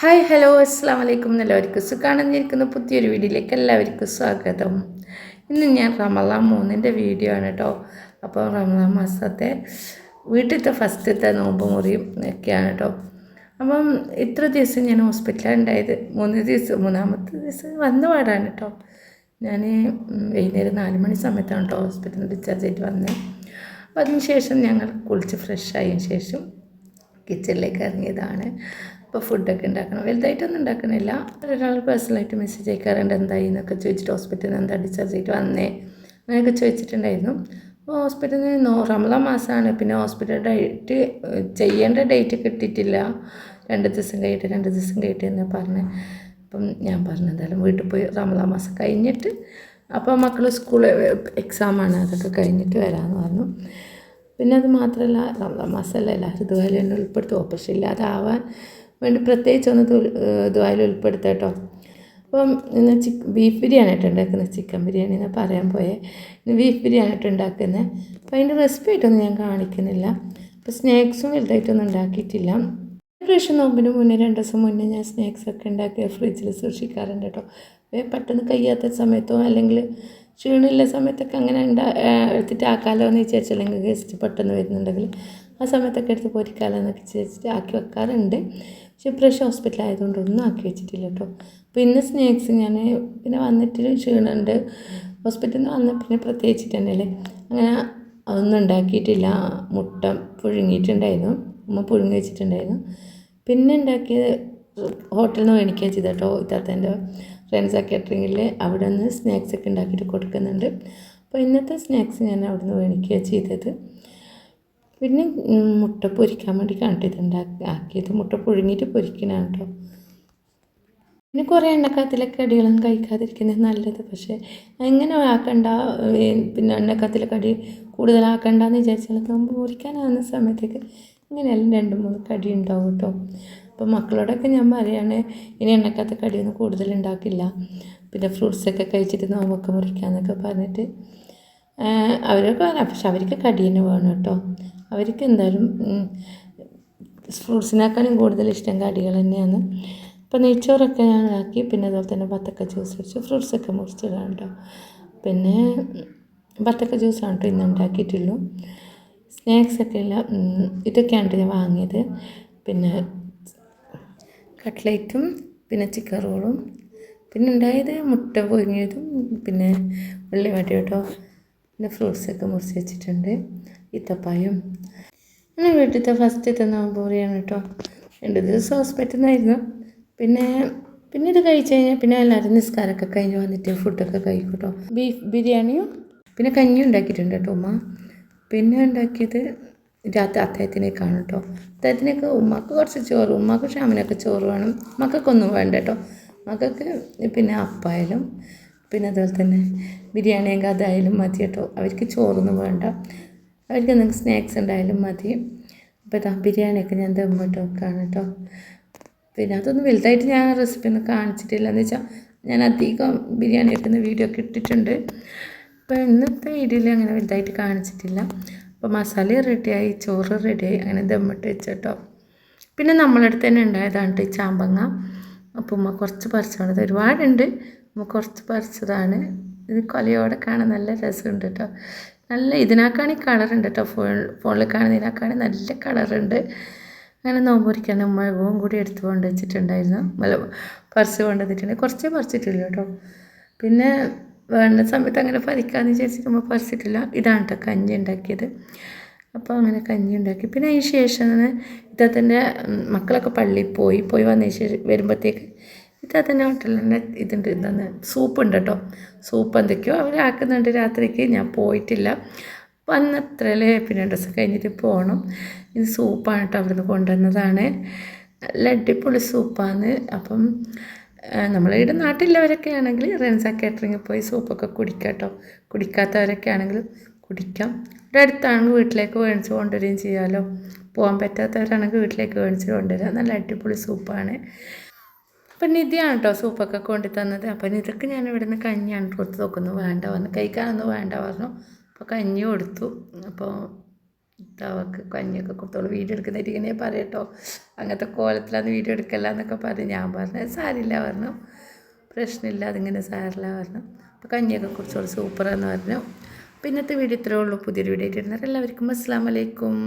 Hi hello അസ്സാം വലൈക്കും എല്ലാവർക്കും സുഖാണെന്നിരിക്കുന്ന. പുതിയൊരു വീഡിയോയിലേക്ക് എല്ലാവർക്കും സ്വാഗതം. ഇന്ന് ഞാൻ റമലാൻ മൂന്നിന്റെ വീഡിയോ ആണ് കേട്ടോ അപ്പോൾ റമലാൻ മാസത്തെ വീട്ടിലത്തെ ഫസ്റ്റത്തെ നോമ്പ് മുറിയും ഒക്കെയാണ് കേട്ടോ അപ്പം ഇത്ര ദിവസം ഞാൻ ഹോസ്പിറ്റലാണ് ഉണ്ടായത്. മൂന്ന് ദിവസം മൂന്നാമത്തെ ദിവസം വന്ന പാടാണ് കേട്ടോ ഞാൻ വൈകുന്നേരം നാല് മണി സമയത്താണ് കേട്ടോ ഹോസ്പിറ്റലിൽ ഡിസ്ചാർജ് ചെയ്ത് വന്നത്. അപ്പോൾ അതിന് ശേഷം ഞങ്ങൾ കുളിച്ച് ഫ്രഷ് ആയതിനു ശേഷം കിച്ചണിലേക്ക് ഇറങ്ങിയതാണ്. അപ്പോൾ ഫുഡൊക്കെ ഉണ്ടാക്കണം. വലുതായിട്ടൊന്നും ഉണ്ടാക്കണില്ല. ഒരാൾ പേഴ്സണലായിട്ട് മെസ്സേജ് അയക്കാറുണ്ട് എന്തായി? എന്നൊക്കെ ചോദിച്ചിട്ട് ഹോസ്പിറ്റലിൽ നിന്ന് എന്താ ഡിസ്ചാർജ് ചെയ്തിട്ട് വന്നേ? അങ്ങനെയൊക്കെ ചോദിച്ചിട്ടുണ്ടായിരുന്നു. അപ്പോൾ ഹോസ്പിറ്റലിൽ നോ റമള മാസമാണ് പിന്നെ ഹോസ്പിറ്റൽ ഡേറ്റ് ചെയ്യേണ്ട ഡേറ്റ് കിട്ടിയിട്ടില്ല. രണ്ട് ദിവസം കഴിയിട്ട് രണ്ട് ദിവസം കഴിയിട്ട് എന്ന് പറഞ്ഞ്. അപ്പം ഞാൻ പറഞ്ഞു എന്തായാലും വീട്ടിൽ പോയി റമള മാസം കഴിഞ്ഞിട്ട് അപ്പോൾ മക്കൾ സ്കൂൾ എക്സാമാണ് അതൊക്കെ കഴിഞ്ഞിട്ട് വരാമെന്ന് പറഞ്ഞു. പിന്നെ അത് മാത്രമല്ല റമള മാസമല്ല എല്ലാവരും ഇതുപോലെ തന്നെ ഉൾപ്പെടുത്തും. പക്ഷേ ഇല്ലാതാവാൻ വേണ്ടി പ്രത്യേകിച്ച് ഒന്ന് ഇതുപോലെ ഉൾപ്പെടുത്തുക കേട്ടോ. അപ്പം ഇന്ന് ചിക്ക് ബീഫ് ബിരിയാണി ആയിട്ട് ഉണ്ടാക്കുന്നത് ചിക്കൻ ബിരിയാണി എന്ന് പറയാൻ പോയേ. ഇന്ന് ബീഫ് ബിരിയാണി ആയിട്ട് ഉണ്ടാക്കുന്നത് അപ്പോൾ അതിന്റെ റെസിപ്പി ആയിട്ടൊന്നും ഞാൻ കാണിക്കുന്നില്ല. അപ്പോൾ സ്നാക്സും വലുതായിട്ടൊന്നും ഉണ്ടാക്കിയിട്ടില്ല. പ്രാവശ്യം നോമ്പിന് മുന്നേ രണ്ട് ദിവസം മുന്നേ ഞാൻ സ്നാക്സ് ഒക്കെ ഉണ്ടാക്കി ഫ്രിഡ്ജിൽ സൂക്ഷിക്കാറുണ്ട് കേട്ടോ. പെട്ടെന്ന് കഴിയാത്ത സമയത്തോ അല്ലെങ്കിൽ ക്ഷീണമില്ല സമയത്തൊക്കെ അങ്ങനെ ഉണ്ടാ എടുത്തിട്ട് ആക്കാലോ എന്ന് വിചാരിച്ചു അല്ലെങ്കിൽ ഗസ്റ്റ് പെട്ടെന്ന് വരുന്നുണ്ടെങ്കിൽ ആ സമയത്തൊക്കെ എടുത്ത് പൊരിക്കാമല്ലോ എന്നൊക്കെ ആക്കി വെക്കാറുണ്ട്. പക്ഷേ പ്രഷർ ഹോസ്പിറ്റൽ ആയതുകൊണ്ട് ഒന്നും ആക്കി വെച്ചിട്ടില്ല കേട്ടോ. പിന്നെ സ്നാക്സ് ഞാൻ പിന്നെ വന്നിട്ട് ക്ഷീണമുണ്ട്. ഹോസ്പിറ്റലിൽ നിന്ന് വന്ന പിന്നെ പ്രത്യേകിച്ചിട്ട് തന്നെയല്ലേ. അങ്ങനെ അതൊന്നും ഉണ്ടാക്കിയിട്ടില്ല. മുട്ട പുഴുങ്ങിയിട്ടുണ്ടായിരുന്നു. ഉമ്മ പുഴുങ്ങി വെച്ചിട്ടുണ്ടായിരുന്നു. പിന്നെ ഉണ്ടാക്കിയത് ഹോട്ടലിൽ നിന്ന് മേടിക്കുക ചെയ്ത കേട്ടോ. ഇത്താത്തന്റെ ഫ്രണ്ട്സ് കാറ്ററിങ്ങിൽ അവിടെ നിന്ന് സ്നാക്സ് ഒക്കെ ഉണ്ടാക്കിയിട്ട് കൊടുക്കുന്നുണ്ട്. അപ്പോൾ ഇന്നത്തെ സ്നാക്സ് ഞാൻ അവിടെ നിന്ന് മേടിക്കുക ചെയ്തത്. പിന്നെ മുട്ട പൊരിക്കാൻ വേണ്ടി കണ്ടിട്ട് ഇത് ഉണ്ടാക്കി ആക്കിയത്. മുട്ട പുഴുങ്ങിയിട്ട് പൊരിക്കണതാണ് കേട്ടോ. പിന്നെ കുറേ എണ്ണക്കാത്തിലൊക്കെ കടികളൊന്നും കഴിക്കാതിരിക്കുന്നത് നല്ലത്. പക്ഷേ എങ്ങനെ ആക്കണ്ട പിന്നെ എണ്ണക്കാത്തിലൊക്കെ കടി കൂടുതലാക്കണ്ടെന്ന് വിചാരിച്ചാൽ നമ്മൾ മുറിക്കാനാകുന്ന സമയത്തേക്ക് ഇങ്ങനെയെല്ലാം രണ്ട് മൂന്ന് കടി ഉണ്ടാവും കേട്ടോ. അപ്പോൾ മക്കളോടൊക്കെ ഞാൻ പറയാണ് ഇനി എണ്ണക്കാത്ത കടിയൊന്നും കൂടുതൽ ഉണ്ടാക്കില്ല. പിന്നെ ഫ്രൂട്ട്സൊക്കെ കഴിച്ചിട്ട് നോമ്പൊക്കെ മുറിക്കാമെന്നൊക്കെ പറഞ്ഞിട്ട് അവരൊക്കെ പക്ഷെ അവർക്ക് കടി വേണം കേട്ടോ. അവർക്ക് എന്തായാലും ഫ്രൂട്ട്സിനേക്കാളും കൂടുതൽ ഇഷ്ടം കടികൾ തന്നെയാണ്. അപ്പോൾ നെയ്ച്ചോറൊക്കെ ഞാൻ ആക്കി പിന്നെ അതുപോലെ തന്നെ ബത്തക്ക ജ്യൂസ് വെച്ച് ഫ്രൂട്ട്സൊക്കെ മുറിച്ചിടാം കേട്ടോ. പിന്നെ ബത്തക്ക ജ്യൂസാണ് കേട്ടോ ഇന്ന് ഉണ്ടാക്കിയിട്ടുള്ളൂ. സ്നാക്സൊക്കെ ഇല്ല ഇതൊക്കെയാണ് ഞാൻ വാങ്ങിയത്. പിന്നെ കട്ട്ലേറ്റും പിന്നെ ചിക്കൻ റോളും. പിന്നെ ഉണ്ടായത് മുട്ട പൊരിഞ്ഞതും പിന്നെ ഉള്ളി വട കേട്ടോ. പിന്നെ ഫ്രൂട്ട്സൊക്കെ മുറിച്ച് വെച്ചിട്ടുണ്ട്. ഈത്തപ്പായും അങ്ങനെ വീട്ടിലത്തെ ഫസ്റ്റ് ഫസ്റ്റത്തെ നോമ്പൂറിയാണ് കേട്ടോ രണ്ട് ദിവസം ഹോസ്പിറ്റലിൽ നിന്നായിരുന്നു പിന്നെ പിന്നെ ഇത് കഴിച്ച് കഴിഞ്ഞാൽ പിന്നെ എല്ലാവരും നിസ്കാരമൊക്കെ കഴിഞ്ഞ് വന്നിട്ട് ഫുഡൊക്കെ കഴിക്കും കേട്ടോ ബീഫ് ബിരിയാണിയും പിന്നെ കഞ്ഞി ഉണ്ടാക്കിയിട്ടുണ്ട് കേട്ടോ ഉമ്മ. പിന്നെ ഉണ്ടാക്കിയത് രാത്രി അത്തായത്തിനേക്കാണ് കേട്ടോ അത്തായത്തിനേക്ക് ഉമ്മക്ക് കുറച്ച് ചോറ് ഉമ്മക്ക് ഷാമിനൊക്കെ ചോറ് വേണം. മക്കൾക്കൊന്നും വേണ്ട കേട്ടോ മക്കൾക്ക് പിന്നെ അപ്പായാലും പിന്നെ അതുപോലെ തന്നെ ബിരിയാണിയൊക്കെ അതായാലും മതി കേട്ടോ. അവർക്ക് ചോറൊന്നും വേണ്ട. അവർക്ക് എന്തെങ്കിലും സ്നാക്സ് ഉണ്ടായാലും മതി. അപ്പോൾ ഇതാ ബിരിയാണിയൊക്കെ ഞാൻ ദമ്മിട്ട് വെക്കുകയാണ് കേട്ടോ. പിന്നെ അതൊന്നും വലുതായിട്ട് ഞാൻ റെസിപ്പി ഒന്നും കാണിച്ചിട്ടില്ല. എന്ന് വെച്ചാൽ ഞാൻ അധികം ബിരിയാണി വെക്കുന്ന വീഡിയോ ഒക്കെ ഇട്ടിട്ടുണ്ട്. അപ്പോൾ ഇന്നത്തെ വീഡിയോയിൽ അങ്ങനെ വലുതായിട്ട് കാണിച്ചിട്ടില്ല. അപ്പോൾ മസാല റെഡിയായി ചോറ് റെഡിയായി അങ്ങനെ ദമ്മിട്ട് വെച്ചോട്ടോ പിന്നെ നമ്മളടുത്ത് തന്നെ ഉണ്ടായതാണ് ചാമ്പങ്ങ. ഉമ്മ കുറച്ച് പറിച്ചോണത് ഒരുപാടുണ്ട്. ഉമ്മ കുറച്ച് പറിച്ചതാണ്. ഇത് കൊലയോടെ കാണാൻ നല്ല രസമുണ്ട് കേട്ടോ നല്ല ഇതിനാക്കാണി കളറുണ്ട് കേട്ടോ ഫോൺ ഫോണിൽ കാണുന്നതിനാക്കാണി നല്ല കളറുണ്ട്. അങ്ങനെ നോമ്പൊരിക്കാൻ മുളകും കൂടി എടുത്തു കൊണ്ട് വെച്ചിട്ടുണ്ടായിരുന്നു. മല പറിച്ച് കൊണ്ട് വന്നിട്ടുണ്ട്. കുറച്ചേ പറിച്ചിട്ടില്ല കേട്ടോ പിന്നെ വേണ്ട സമയത്ത് അങ്ങനെ പറിക്കാമെന്ന് വിചാരിച്ചിട്ട് നമ്മൾ പറിച്ചിട്ടില്ല. ഇതാണ് കേട്ടോ കഞ്ഞി ഉണ്ടാക്കിയത്. അപ്പോൾ അങ്ങനെ കഞ്ഞി ഉണ്ടാക്കി. പിന്നെ അതിന് ശേഷമാണ് തന്നെ മക്കളൊക്കെ പള്ളിയിൽ പോയി. പോയി വന്നതിന് ശേഷം വരുമ്പോഴത്തേക്ക് ഇദ്ദേഹത്തിന്റെ ഹോട്ടലിൽ തന്നെ ഇതുണ്ട്. എന്താണ് സൂപ്പ് ഉണ്ട് കേട്ടോ സൂപ്പ് എന്തൊക്കെയോ അവരാക്കുന്നുണ്ട് രാത്രിക്ക് ഞാൻ പോയിട്ടില്ല. വന്നത്രല്ലേ പിന്നെ രണ്ട് ദിവസം കഴിഞ്ഞിട്ട് പോകണം ഇത് സൂപ്പാണ് കേട്ടോ അവിടുന്ന് കൊണ്ടുവന്നതാണ്. നല്ല അടിപൊളി സൂപ്പാണ്. അപ്പം നമ്മളിവിടെ നാട്ടിലുള്ളവരൊക്കെ ആണെങ്കിൽ റെൻസ കാറ്ററിങ്ങിൽ പോയി സൂപ്പൊക്കെ കുടിക്കാം കേട്ടോ കുടിക്കാത്തവരൊക്കെ ആണെങ്കിൽ കുടിക്കാം. ഇവിടെ അടുത്താണെങ്കിൽ വീട്ടിലേക്ക് മേടിച്ച് കൊണ്ടുവരികയും ചെയ്യാമല്ലോ പോകാൻ പറ്റാത്തവരാണെങ്കിൽ വീട്ടിലേക്ക് മേടിച്ച് കൊണ്ടുവരാം. നല്ല അടിപൊളി സൂപ്പാണ്. അപ്പം നിധിയാണ് കേട്ടോ സൂപ്പൊക്കെ കൊണ്ടു തന്നത് അപ്പം ഇതൊക്കെ ഞാൻ ഇവിടെ നിന്ന് കഞ്ഞിയാണ് കൊടുത്ത് നോക്കുന്നു. വേണ്ട പറഞ്ഞു കഴിക്കാനൊന്നും വേണ്ട പറഞ്ഞു. അപ്പോൾ കഞ്ഞി കൊടുത്തു. അപ്പോൾ അവൾക്ക് കഞ്ഞിയൊക്കെ കൊടുത്തോളൂ. വീഡിയോ എടുക്കുന്നതായിട്ട് ഇങ്ങനെ പറയട്ടോ അങ്ങനത്തെ കോലത്തിലാണ് വീഡിയോ എടുക്കല്ല എന്നൊക്കെ പറഞ്ഞ് ഞാൻ പറഞ്ഞു സാരില്ല പറഞ്ഞു. പ്രശ്നമില്ല അതിങ്ങനെ സാരില്ല പറഞ്ഞു. അപ്പോൾ കഞ്ഞിയൊക്കെ കുടിച്ചോളൂ സൂപ്പറാന്ന് പറഞ്ഞു. അപ്പോൾ ഇന്നത്തെ വീഡിയോ ഇത്രേ ഉള്ളൂ. പുതിയൊരു വീഡിയോ ആയിട്ട് എല്ലാവർക്കും അസ്സാം വലൈക്കും